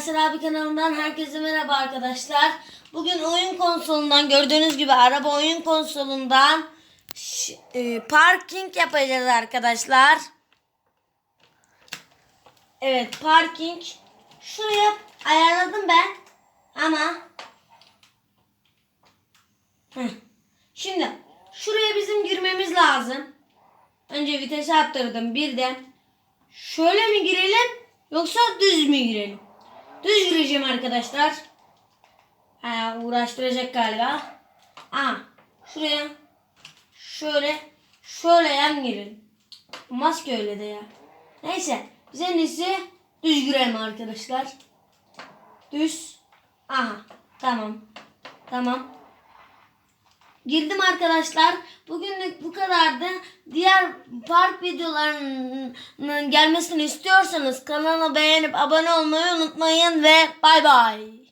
Ersel abi kanalından herkese merhaba arkadaşlar. Bugün oyun konsolundan gördüğünüz gibi araba oyun konsolundan e, parking yapacağız arkadaşlar. Evet parking. Şuraya ayarladım ben. Ama Heh. Şimdi şuraya bizim girmemiz lazım. Önce vitesi arttırdım birden. Şöyle mi girelim yoksa düz mü girelim? Düz gireceğim arkadaşlar. Ha, uğraştıracak galiba. Aha şuraya şöyle şöyle yan girelim. Olmaz ki öyle de ya. Neyse biz en iyisi düz girelim arkadaşlar. Düz. Aha tamam. Tamam. Girdim arkadaşlar. Bugünlük bu kadardı. Diğer park videolarının gelmesini istiyorsanız kanala beğenip abone olmayı unutmayın ve bay bay.